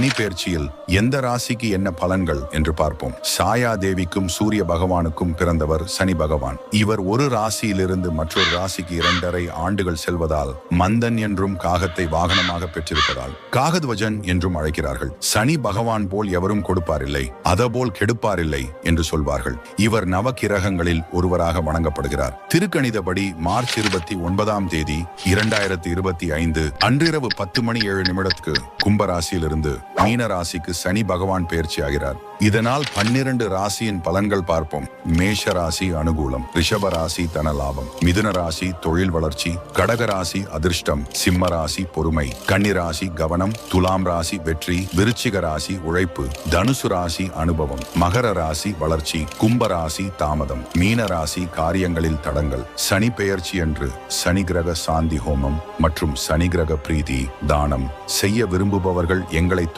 சனி பெயர்ச்சியில் எந்த ராசிக்கு என்ன பலன்கள் என்று பார்ப்போம். சாயா தேவிக்கும் சூரிய பகவானுக்கும் பிறந்தவர் சனி பகவான். இவர் ஒரு ராசியிலிருந்து மற்றொரு ராசிக்கு இரண்டரை ஆண்டுகள் செல்வதால் மந்தன் என்றும் காகத்தை வாகனமாக பெற்றிருப்பதால் காகத்வஜன் என்றும் அழைக்கிறார்கள். சனி பகவான் போல் எவரும் கொடுப்பாரில்லை அதபோல் கெடுப்பாரில்லை என்று சொல்வார்கள். இவர் நவக்கிரகங்களில் ஒருவராக வணங்கப்படுகிறார். திருக்கணிதபடி மார்ச் இருபத்தி ஒன்பதாம் தேதி இரண்டாயிரத்தி இருபத்தி ஐந்து அன்றிரவு பத்து மணி ஏழு நிமிடத்துக்கு கும்பராசியிலிருந்து மீன ராசிக்கு சனி பகவான் பயிற்சி ஆகிறார் இதனால் பன்னிரண்டு ராசியின் பலன்கள் பார்ப்போம். மேஷ ராசி அனுகூலம் ரிஷப ராசி தன லாபம் மிதுன ராசி தொழில் வளர்ச்சி கடக ராசி அதிர்ஷ்டம் சிம்ம ராசி பொறுமை கன்னி ராசி கவனம் துலாம் ராசி வெற்றி விருச்சிக ராசி உழைப்பு தனுசு ராசி அனுபவம் மகர ராசி வளர்ச்சி கும்ப ராசி தாமதம் மீன ராசி காரியங்களில் தடங்கள் சனி பெயர்ச்சி என்று சனி கிரக சாந்தி ஹோமம் மற்றும் சனி கிரக பிரீதி தானம் செய்ய விரும்புபவர்கள் எங்களை